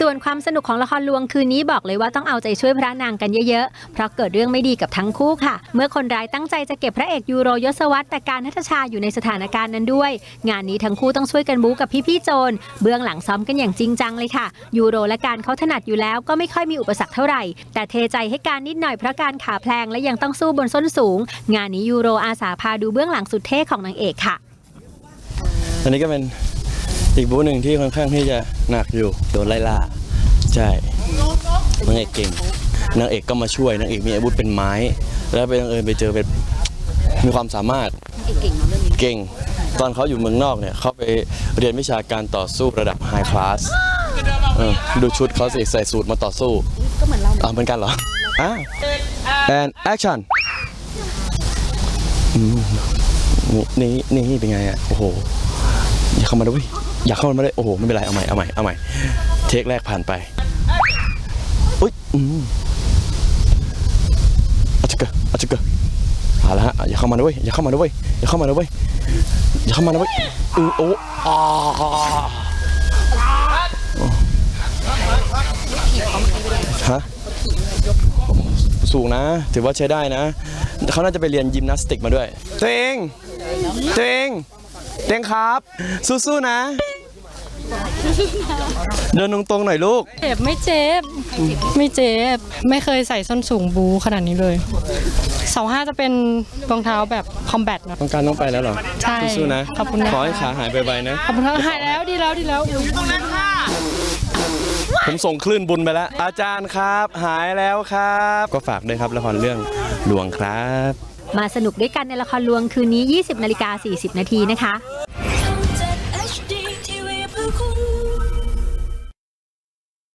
ส่วนความสนุกของละครลวงคืนนี้บอกเลยว่าต้องเอาใจช่วยพระนางกันเยอะๆ เพราะเกิดเรื่องไม่ดีกับทั้งคู่ค่ะ เมื่อคนร้ายตั้งใจจะเก็บพระเอกยูโรยศวรรษแต่การนัทชาอยู่ในสถานการณ์นั้นด้วย งานนี้ทั้งคู่ต้องช่วยกันบู๊กับพี่ๆโจร เบื้องหลังซ้อมกันอย่างจริงจังเลยค่ะ ยูโรและการเขาถนัดอยู่แล้วก็ไม่ค่อยมีอุปสรรคเท่าไหร่ แต่เทใจให้การนิดหน่อยเพราะการขาแพลงและยังต้องสู้บนส้นสูง งานนี้ยูโรอาสาพาดูเบื้องหลังสุดเท่ของนางเอกค่ะ อันนี้ก็เป็นอีกบูธหนึ่งที่ค่อนข้างที่จะ หนักอยู่โดนไล่ล่าใช่นางเอกเก่งนางเอกก็มาช่วยนางเอกมีอาวุธเป็นไม้ แล้วไปบังเอิญไปเจอเป็นมีความสามารถเก่งตอนเขาอยู่เมืองนอกเนี่ยเขาไปเรียนวิชาการต่อสู้ระดับไฮคลาสดูชุดเขาสิใส่สูตรมาต่อสู้ก็เหมือนเราเหมือนกันเหรออ่า and action อืมนี่นี่นี่เป็นไงอะโอ้โห อย่าเข้ามาด้วยอย่าเข้ามาด้วยโอ้โหไม่เป็นไรเอาใหม่เอาใหม่เอาใหม่เทคแรกผ่านไปอุ้ยอืมอาจจะเกะอาจจะเกะเอาละฮะอย่าเข้ามาด้วยอย่าเข้ามาด้วยอย่าเข้ามาด้วยอย่าเข้ามาด้วยอือโอ้อาฮะสูงนะ ถือว่าใช้ได้นะเขาน่าจะไปเรียนยิมนาสติกมาด้วยตัวเองตัวเอง เต็งครับ สู้ๆนะ เดินตรงๆหน่อยลูก เจ็บไม่เจ็บ ไม่เจ็บ ไม่เคยใส่ส้นสูงบูขนาดนี้เลยเสาห้าจะเป็นรองเท้าแบบคอมแบทนะต้องการต้องไปแล้วเหรอ ใช่สู้ๆนะ ขอบคุณนะขอให้ขาหายไปๆนะ ขอบคุณครับหายแล้วดีแล้วดีแล้ว ผมส่งคลื่นบุญไปแล้ว อาจารย์ครับ หายแล้วครับ ก็ฝากด้วยครับละครเรื่องหลวงครับ มาสนุกด้วยกันในละครลวงคืนนี้ 20นาฬิกา40 นาทีนะคะ